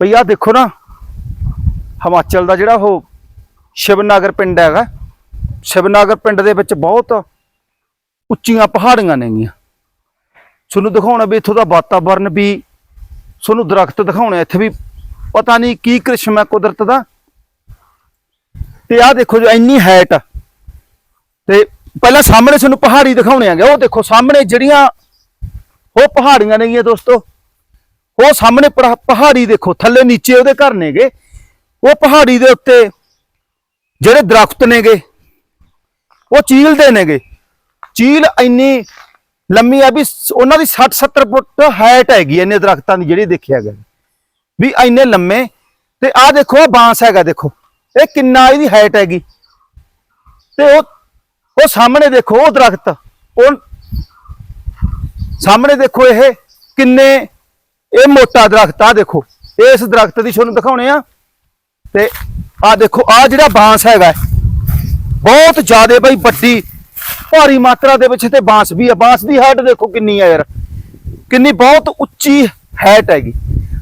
ਬਈ ਆ ਦੇਖੋ ਨਾ, ਹਿਮਾਚਲ ਦਾ ਜਿਹੜਾ ਉਹ ਸ਼ਿਵਨਾਗਰ ਪਿੰਡ ਹੈਗਾ। ਸ਼ਿਵਨਾਗਰ ਪਿੰਡ ਦੇ ਵਿੱਚ ਬਹੁਤ ਉੱਚੀਆਂ ਪਹਾੜੀਆਂ ਨੇਗੀਆਂ। ਤੁਹਾਨੂੰ ਦਿਖਾਉਣਾ ਵੀ ਇੱਥੋਂ ਦਾ ਵਾਤਾਵਰਨ ਵੀ, ਤੁਹਾਨੂੰ ਦਰਖਤ ਦਿਖਾਉਣੇ ਇੱਥੇ ਵੀ ਪਤਾ ਨਹੀਂ ਕੀ ਕ੍ਰਿਸ਼ਮ ਹੈ ਕੁਦਰਤ ਦਾ। ਤੇ ਆਹ ਦੇਖੋ ਜੋ, ਇੰਨੀ ਹਾਈਟ ਤੇ ਪਹਿਲਾਂ ਸਾਹਮਣੇ ਤੁਹਾਨੂੰ ਪਹਾੜੀ ਦਿਖਾਉਣੇ ਆਗੇ ਉਹ ਦੇਖੋ ਸਾਹਮਣੇ ਜਿਹੜੀਆਂ ਉਹ ਪਹਾੜੀਆਂ ਨੇਗੀਆਂ ਦੋਸਤੋ। ਉਹ ਸਾਹਮਣੇ ਪੜਾ- ਪਹਾੜੀ ਦੇਖੋ, ਥੱਲੇ ਨੀਚੇ ਉਹਦੇ ਘਰ ਨੇਗੇ। ਉਹ ਪਹਾੜੀ ਦੇ ਉੱਤੇ ਜਿਹੜੇ ਦਰਖਤ ਨੇਗੇ, ਉਹ ਚੀਲ ਦੇ ਨੇਗੇ। ਚੀਲ ਇੰਨੀ ਲੰਮੀ ਆ ਵੀ ਉਹਨਾਂ ਦੀ 60 70 ਫੁੱਟ ਹਾਈਟ ਹੈਗੀ ਇੰਨੇ ਦਰਖਤਾਂ ਦੀ ਜਿਹੜੀ ਦੇਖਿਆ ਗਿਆ। ਵੀ ਇੰਨੇ ਲੰਮੇ। ਤੇ ਆਹ ਦੇਖੋ, ਆਹ ਬਾਂਸ ਹੈਗਾ ਦੇਖੋ। ਇਹ ਕਿੰਨਾ ਇਹਦੀ ਹਾਈਟ ਹੈਗੀ। ਤੇ ਉਹ ਉਹ ਸਾਹਮਣੇ ਦੇਖੋ, ਉਹ ਦਰਖਤ। ਉਹ ਸਾਹਮਣੇ ਦੇਖੋ ਇਹ ਕਿੰਨੇ ਇਹ ਮੋਟਾ ਦਰਖਤ ਆ ਦੇਖੋ, ਇਸ ਦਰਖਤ ਦੀ ਤੁਹਾਨੂੰ ਦਿਖਾਉਣੇ ਆ। ਤੇ ਆ ਦੇਖੋ, ਆ ਜਿਹੜਾ ਬਾਂਸ ਹੈਗਾ ਬਹੁਤ ਜ਼ਿਆਦਾ ਬਈ ਵੱਡੀ, ਭਾਰੀ ਮਾਤਰਾ ਦੇ ਵਿੱਚ ਤੇ ਬਾਂਸ ਵੀ ਆ। ਬਾਂਸ ਦੀ ਹਾਈਟ ਦੇਖੋ ਕਿੰਨੀ ਆ ਯਾਰ, ਕਿੰਨੀ ਬਹੁਤ ਉੱਚੀ ਹਾਈਟ ਹੈਗੀ।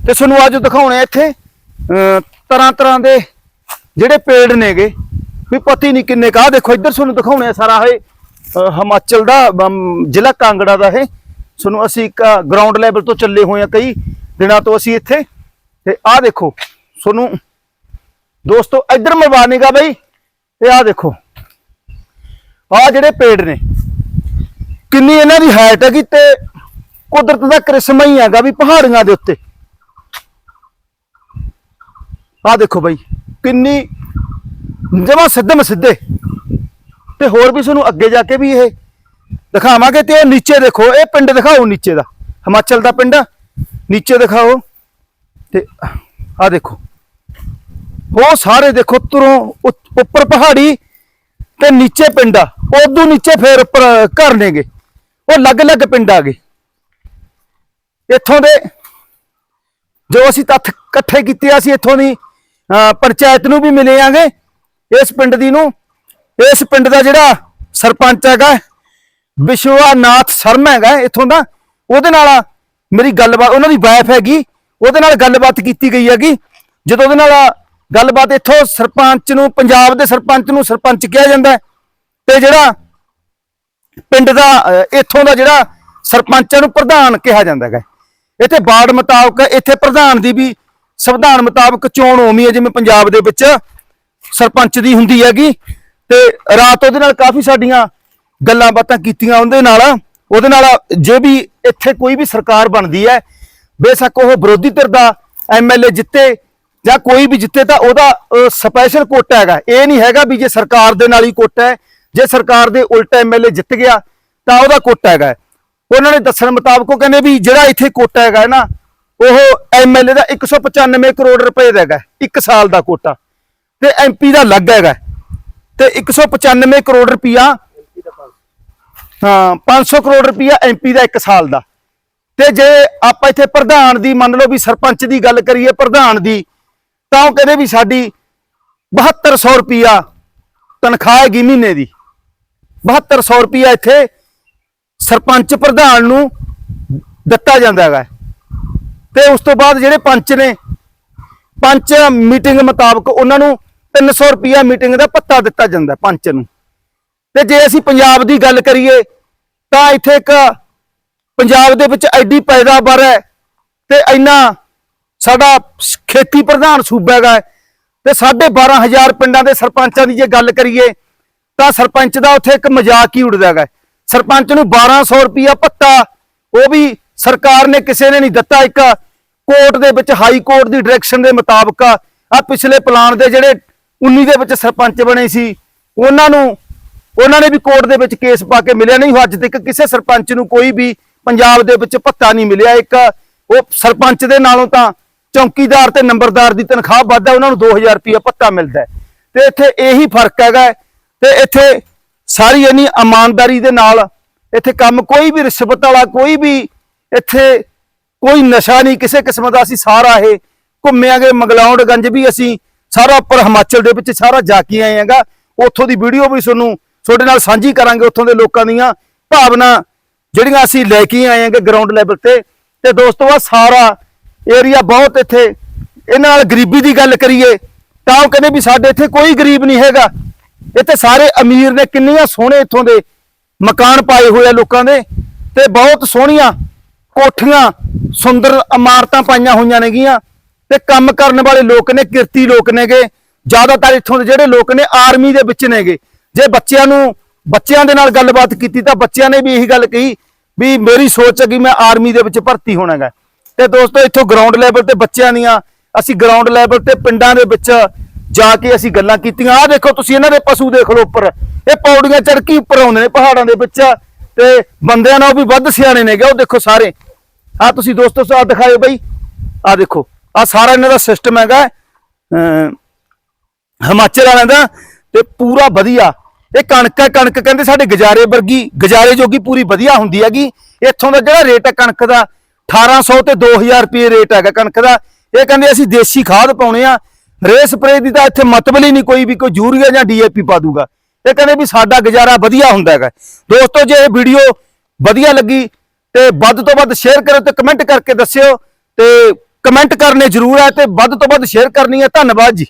ਤੇ ਤੁਹਾਨੂੰ ਅੱਜ ਦਿਖਾਉਣੇ ਆ ਇੱਥੇ ਤਰ੍ਹਾਂ ਤਰ੍ਹਾਂ ਦੇ ਜਿਹੜੇ ਪੇੜ ਨੇਗੇ। ਵੀ ਪਤੀ ਨਹੀਂ ਕਿੰਨੇ ਕਾ ਦੇਖੋ, ਇੱਧਰ ਤੁਹਾਨੂੰ ਦਿਖਾਉਣੇ ਆ ਸਾਰਾ ਇਹ ਹਿਮਾਚਲ ਦਾ ਜ਼ਿਲ੍ਹਾ ਕਾਂਗੜਾ ਦਾ ਇਹ। ਤੁਹਾਨੂੰ ਅਸੀਂ ਗਰਾਊਂਡ ਲੈਵਲ ਤੋਂ ਚੱਲੇ ਹੋਏ ਆ ਕਈ। ਦਿਨਾਂ ਤੋਂ ਅਸੀਂ ਇੱਥੇ। ਤੇ ਆਹ ਦੇਖੋ ਤੁਹਾਨੂੰ ਦੋਸਤੋ, ਇੱਧਰ ਮਰਵਾਨੇਗਾ ਬਈ, ਤੇ ਆਹ ਦੇਖੋ, ਆਹ ਜਿਹੜੇ ਪੇੜ ਨੇ, ਕਿੰਨੀ ਇਹਨਾਂ ਦੀ ਹਾਈਟ ਹੈਗੀ ਤੇ ਕੁਦਰਤ ਦਾ ਕ੍ਰਿਸ਼ਮਾ ਹੀ ਹੈਗਾ ਵੀ ਪਹਾੜੀਆਂ ਦੇ ਉੱਤੇ। ਆਹ ਦੇਖੋ ਬਈ, ਕਿੰਨੀ ਜਮਾ ਸਿੱਧਮ ਸਿੱਧੇ। ਤੇ ਹੋਰ ਵੀ ਤੁਹਾਨੂੰ ਅੱਗੇ ਜਾ ਕੇ ਵੀ ਇਹ ਦਿਖਾਵਾਂਗੇ ਤੇ ਇਹ ਨੀਚੇ ਦੇਖੋ, ਇਹ ਪਿੰਡ ਦਿਖਾਓ ਨੀਚੇ ਦਾ। ਹਿਮਾਚਲ ਦਾ ਪਿੰਡ ਨੀਚੇ ਦਿਖਾਓ ਤੇ ਆਹ ਦੇਖੋ। ਉਹ ਸਾਰੇ ਦੇਖੋ ਤੁਰੋਂ ਉੱਪਰ ਪਹਾੜੀ ਤੇ ਨੀਚੇ ਪਿੰਡ ਆ। ਉਦੋਂ ਨੀਚੇ ਫੇਰ ਉੱਪਰ ਘਰ ਨੇਗੇ। ਉਹ ਅਲੱਗ-ਅਲੱਗ ਪਿੰਡ ਆ ਗਏ। ਇੱਥੋਂ ਦੇ ਜੋ ਅਸੀਂ ਤੱਥ ਇਕੱਠੇ ਕੀਤੇ ਅਸੀਂ ਇੱਥੋਂ ਦੀ ਅਹ, ਪੰਚਾਇਤ ਨੂੰ ਵੀ ਮਿਲੇ ਆਂਗੇ। ਇਸ ਪਿੰਡ ਦੀ ਨੂੰ ਇਸ ਪਿੰਡ ਦਾ ਜਿਹੜਾ ਸਰਪੰਚ ਹੈਗਾ ਵਿਸ਼ਵਾਨਾਥ ਸ਼ਰਮਾ ਹੈਗਾ ਇੱਥੋਂ ਦਾ ਉਹਦੇ ਨਾਲ ਮੇਰੀ ਗੱਲਬਾਤ, ਉਹਨਾਂ ਦੀ ਵਾਈਫ ਹੈਗੀ, ਉਹਦੇ ਨਾਲ ਗੱਲਬਾਤ ਕੀਤੀ ਗਈ ਹੈਗੀ। ਜਦੋਂ ਉਹਦੇ ਨਾਲ ਗੱਲਬਾਤ ਇੱਥੋਂ ਸਰਪੰਚ ਨੂੰ, ਪੰਜਾਬ ਦੇ ਸਰਪੰਚ ਨੂੰ ਸਰਪੰਚ ਕਿਹਾ ਜਾਂਦਾ ਤੇ ਜਿਹੜਾ ਪਿੰਡ ਦਾ ਇੱਥੋਂ ਦਾ ਜਿਹੜਾ ਸਰਪੰਚਾਂ ਨੂੰ ਪ੍ਰਧਾਨ ਕਿਹਾ ਜਾਂਦਾ ਹੈਗਾ। ਇੱਥੇ ਬਾੜ ਮੁਤਾਬਕ, ਇੱਥੇ ਪ੍ਰਧਾਨ ਦੀ ਵੀ ਸੰਵਿਧਾਨ ਮੁਤਾਬਕ ਚੋਣ ਹੋਣੀ ਹੈ, ਜਿਵੇਂ ਪੰਜਾਬ ਦੇ ਵਿੱਚ ਸਰਪੰਚ ਦੀ ਹੁੰਦੀ ਹੈਗੀ। ਤੇ ਰਾਤ ਉਹਦੇ ਨਾਲ ਕਾਫੀ ਸਾਡੀਆਂ ਗੱਲਾਂ ਬਾਤਾਂ ਕੀਤੀਆਂ ਉਹਦੇ ਨਾਲ। ਉਹਦੇ ਨਾਲ ਜੇ ਵੀ ਇੱਥੇ ਕੋਈ ਵੀ ਸਰਕਾਰ ਬਣਦੀ ਹੈ, ਬੇਸ਼ੱਕ ਉਹ ਵਿਰੋਧੀ ਧਿਰ ਦਾ ਐਮਐਲਏ ਜਿੱਤੇ ਜਾਂ ਕੋਈ ਵੀ ਜਿੱਤੇ ਤਾਂ ਉਹਦਾ ਸਪੈਸ਼ਲ ਕੋਟਾ ਹੈਗਾ। ਇਹ ਨਹੀਂ ਹੈਗਾ ਵੀ ਜੇ ਸਰਕਾਰ ਦੇ ਨਾਲ ਹੀ ਕੋਟਾ ਹੈ, ਜੇ ਸਰਕਾਰ ਦੇ ਉਲਟ ਐਮਐਲਏ ਜਿੱਤ ਗਿਆ, ਤਾਂ ਉਹਦਾ ਕੋਟਾ ਹੈਗਾ। ਉਹਨਾਂ ਨੇ ਦੱਸਣ ਮੁਤਾਬਕ ਉਹ ਕਹਿੰਦੇ ਵੀ ਜਿਹੜਾ ਇੱਥੇ ਕੋਟਾ ਹੈਗਾ ਨਾ, ਉਹ ਐਮਐਲਏ ਦਾ 195 ਕਰੋੜ ਰੁਪਏ ਦਾ ਹੈਗਾ, ਇੱਕ ਸਾਲ ਦਾ ਕੋਟਾ ਤੇ ਐਮਪੀ ਦਾ ਲੱਗ ਹੈਗਾ। ਤੇ 195 ਕਰੋੜ ਰੁਪਿਆ ਹਾਂ 500 ਕਰੋੜ ਰੁਪਿਆ ਐਮਪੀ ਦਾ ਇੱਕ ਸਾਲ ਦਾ। ਤੇ ਜੇ ਆਪਾਂ ਇੱਥੇ ਪ੍ਰਧਾਨ ਦੀ, ਮੰਨ ਲਓ ਵੀ ਸਰਪੰਚ ਦੀ ਗੱਲ ਕਰੀਏ ਪ੍ਰਧਾਨ ਦੀ, ਤਾਂ ਉਹ ਕਹਿੰਦੇ ਵੀ ਸਾਡੀ 7200 ਰੁਪਿਆ ਤਨਖਾਹ ਹੈਗੀ ਮਹੀਨੇ ਦੀ। 7200 ਰੁਪਿਆ ਇੱਥੇ ਸਰਪੰਚ ਪ੍ਰਧਾਨ ਨੂੰ ਦਿੱਤਾ ਜਾਂਦਾ ਹੈਗਾ। ਤੇ ਉਸ ਤੋਂ ਬਾਅਦ ਜਿਹੜੇ ਪੰਚ ਨੇ, ਪੰਚ ਮੀਟਿੰਗ ਮੁਤਾਬਕ ਉਹਨਾਂ ਨੂੰ 300 ਰੁਪਿਆ ਮੀਟਿੰਗ ਦਾ ਪੱਤਾ ਦਿੱਤਾ ਜਾਂਦਾ ਪੰਚ ਨੂੰ। ਤੇ ਜੇ ਅਸੀਂ ਪੰਜਾਬ ਦੀ ਗੱਲ ਕਰੀਏ, ਤਾਂ ਇੱਥੇ ਇੱਕ ਪੰਜਾਬ ਦੇ ਵਿੱਚ ਐਡੀ ਪੈਦਾਵਾਰ ਹੈ ਤੇ ਇੰਨਾ ਸਾਡਾ ਖੇਤੀ ਪ੍ਰਧਾਨ ਸੂਬਾ ਹੈਗਾ ਹੈ। ਤੇ 12500 ਪਿੰਡਾਂ ਦੇ ਸਰਪੰਚਾਂ ਦੀ ਜੇ ਗੱਲ ਕਰੀਏ, ਤਾਂ ਸਰਪੰਚ ਦਾ ਉੱਥੇ ਇੱਕ ਮਜ਼ਾਕ ਹੀ ਉੱਡਦਾ ਹੈਗਾ ਸਰਪੰਚ ਨੂੰ 1200 ਰੁਪਿਆ ਭੱਤਾ, ਉਹ ਵੀ ਸਰਕਾਰ ਨੇ ਕਿਸੇ ਨੇ ਨਹੀਂ ਦਿੱਤਾ। ਇੱਕ ਕੋਰਟ ਦੇ ਵਿੱਚ ਹਾਈ ਕੋਰਟ ਦੀ ਡਾਇਰੈਕਸ਼ਨ ਦੇ ਮੁਤਾਬਕ ਆ ਪਿਛਲੇ ਪਲਾਨ ਦੇ ਜਿਹੜੇ 19 ਦੇ ਵਿੱਚ ਸਰਪੰਚ ਬਣੇ ਸੀ, ਉਹਨਾਂ ਨੂੰ ਉਹਨਾਂ ਨੇ ਵੀ ਕੋਰਟ ਦੇ ਵਿੱਚ ਕੇਸ ਪਾ ਕੇ ਮਿਲਿਆ ਨਹੀਂ। ਅੱਜ ਤੱਕ ਕਿਸੇ ਸਰਪੰਚ ਨੂੰ ਕੋਈ ਵੀ ਪੰਜਾਬ ਦੇ ਵਿੱਚ ਭੱਤਾ ਨਹੀਂ ਮਿਲਿਆ। ਇੱਕ ਉਹ ਸਰਪੰਚ ਦੇ ਨਾਲੋਂ ਤਾਂ ਚੌਕੀਦਾਰ ਤੇ ਨੰਬਰਦਾਰ ਦੀ ਤਨਖਾਹ ਵੱਧ ਹੈ। ਉਹਨਾਂ ਨੂੰ 2000 ਰੁਪਏ ਭੱਤਾ ਮਿਲਦਾ ਤੇ ਇੱਥੇ ਇਹੀ ਫ਼ਰਕ ਹੈਗਾ ਹੈ। ਤੇ ਇੱਥੇ ਸਾਰੀ ਇੰਨੀ ਇਮਾਨਦਾਰੀ ਦੇ ਨਾਲ ਇੱਥੇ ਕੰਮ ਕੋਈ ਵੀ ਰਿਸ਼ਵਤ ਵਾਲਾ, ਕੋਈ ਵੀ ਇੱਥੇ ਕੋਈ ਨਸ਼ਾ ਨਹੀਂ। ਕਿਸੇ ਕਿਸਮ ਦਾ ਅਸੀਂ ਸਾਰਾ ਇਹ ਘੁੰਮਿਆਂਗੇ ਮੰਗਲੌਂਡਗੰਜ ਵੀ ਅਸੀਂ ਸਾਰਾ ਉੱਪਰ ਹਿਮਾਚਲ ਦੇ ਵਿੱਚ ਸਾਰਾ ਜਾ ਕੇ ਆਏ ਹੈਗਾ। ਉੱਥੋਂ ਦੀ ਵੀਡੀਓ ਵੀ ਤੁਹਾਨੂੰ ਤੁਹਾਡੇ ਨਾਲ ਸਾਂਝੀ ਕਰਾਂਗੇ ਉੱਥੋਂ ਦੇ ਲੋਕਾਂ ਦੀਆਂ ਭਾਵਨਾ, ਜਿਹੜੀਆਂ ਅਸੀਂ ਲੈ ਕੇ ਆਏ ਹਾਂਗੇ ਗਰਾਊਂਡ ਲੈਵਲ ਤੇ। ਤੇ ਦੋਸਤੋ ਆ ਸਾਰਾ ਏਰੀਆ ਬਹੁਤ ਇੱਥੇ, ਇਹਨਾਂ ਨਾਲ ਗਰੀਬੀ ਦੀ ਗੱਲ ਕਰੀਏ, ਤਾਂ ਉਹ ਕਹਿੰਦੇ ਵੀ ਸਾਡੇ ਇੱਥੇ ਕੋਈ ਗਰੀਬ ਨਹੀਂ ਹੈਗਾ। ਇੱਥੇ ਸਾਰੇ ਅਮੀਰ ਨੇ ਕਿੰਨੀਆਂ ਸੋਹਣੇ ਇੱਥੋਂ ਦੇ ਮਕਾਨ ਪਾਏ ਹੋਏ ਆ ਲੋਕਾਂ ਦੇ, ਤੇ ਬਹੁਤ ਸੋਹਣੀਆਂ ਕੋਠੀਆਂ, ਸੁੰਦਰ ਇਮਾਰਤਾਂ ਪਾਈਆਂ ਹੋਈਆਂ ਨੇਗੀਆਂ। ਤੇ ਕੰਮ ਕਰਨ ਵਾਲੇ ਲੋਕ ਨੇ, ਕਿਰਤੀ ਲੋਕ ਨੇਗੇ। ਜ਼ਿਆਦਾਤਰ ਇੱਥੋਂ ਦੇ ਜਿਹੜੇ ਲੋਕ ਨੇ, ਆਰਮੀ ਦੇ ਵਿੱਚ ਨੇਗੇ। ਜੇ ਬੱਚਿਆਂ ਨੂੰ, ਬੱਚਿਆਂ ਦੇ ਨਾਲ ਗੱਲਬਾਤ ਕੀਤੀ ਤਾਂ ਬੱਚਿਆਂ ਨੇ ਵੀ ਇਹੀ ਗੱਲ ਕਹੀ ਵੀ ਮੇਰੀ ਸੋਚ ਹੈ ਕਿ ਮੈਂ ਆਰਮੀ ਦੇ ਵਿੱਚ ਭਰਤੀ ਹੋਣਾਗਾ ਤੇ ਦੋਸਤੋ, ਇੱਥੋਂ ਗਰਾਊਂਡ ਲੈਵਲ ਤੇ ਬੱਚਿਆਂ ਦੀਆਂ, ਅਸੀਂ ਗਰਾਊਂਡ ਲੈਵਲ ਤੇ ਪਿੰਡਾਂ ਦੇ ਵਿੱਚ ਜਾ ਕੇ ਅਸੀਂ ਗੱਲਾਂ ਕੀਤੀਆਂ। ਆਹ ਦੇਖੋ ਤੁਸੀਂ ਇਹਨਾਂ ਦੇ ਪਸ਼ੂ ਦੇਖ ਲਓ ਉੱਪਰ। ਇਹ ਪੌੜੀਆਂ ਚੜਕੀ ਉੱਪਰ ਆਉਂਦੇ ਨੇ ਪਹਾੜਾਂ ਦੇ ਵਿੱਚ। ਤੇ ਬੰਦਿਆਂ ਨਾਲੋਂ ਵੀ ਵੱਧ ਸਿਆਣੇ ਨੇਗੇ ਉਹ ਦੇਖੋ ਸਾਰੇ। ਆ ਤੁਸੀਂ ਦੋਸਤੋ ਸਾਹ ਦਿਖਾਇਓ ਬਈ। ਆ ਦੇਖੋ ਆ ਸਾਰਾ ਇਹਨਾਂ ਦਾ ਸਿਸਟਮ ਹੈਗਾ। ਅਮ ਹਿਮਾਚਲ ਵਾਲਿਆਂ ਦਾ। ਤੇ ਪੂਰਾ ਵਧੀਆ। ਇਹ ਕਣਕ ਹੈ, ਕਣਕ ਕਹਿੰਦੇ ਸਾਡੇ ਗੁਜ਼ਾਰੇ ਵਰਗੀ, ਗੁਜ਼ਾਰੇ ਜੋਗੀ ਪੂਰੀ ਵਧੀਆ ਹੁੰਦੀ ਹੈਗੀ। ਇੱਥੋਂ ਦਾ ਜਿਹੜਾ ਰੇਟ ਹੈ ਕਣਕ ਦਾ 1800 ਤੇ 2000 ਰੁਪਏ ਰੇਟ ਹੈਗਾ ਕਣਕ ਦਾ। ਇਹ ਕਹਿੰਦੇ ਅਸੀਂ ਦੇਸੀ ਖਾਦ ਪਾਉਣੇ ਆ। ਰੇ ਸਪਰੇ ਦੀ ਤਾਂ ਇੱਥੇ ਮਤਲਬ ਹੀ ਨਹੀਂ ਕੋਈ ਵੀ, ਕੋਈ ਯੂਰੀਆ ਜਾਂ ਡੀਏਪੀ ਪਾ ਦੂਗਾ। ਇਹ ਕਹਿੰਦੇ ਵੀ ਸਾਡਾ ਗੁਜ਼ਾਰਾ ਵਧੀਆ ਹੁੰਦਾ ਹੈਗਾ। ਦੋਸਤੋ, ਜੇ ਇਹ ਵੀਡੀਓ ਵਧੀਆ ਲੱਗੀ ਤੇ ਵੱਧ ਤੋਂ ਵੱਧ ਸ਼ੇਅਰ ਕਰੋ ਤੇ ਕਮੈਂਟ ਕਰਕੇ ਦੱਸਿਓ ਤੇ ਕਮੈਂਟ ਕਰਨੇ ਜ਼ਰੂਰ ਹੈ ਤੇ ਵੱਧ ਤੋਂ ਵੱਧ ਸ਼ੇਅਰ ਕਰਨੀ ਹੈ ਧੰਨਵਾਦ ਜੀ।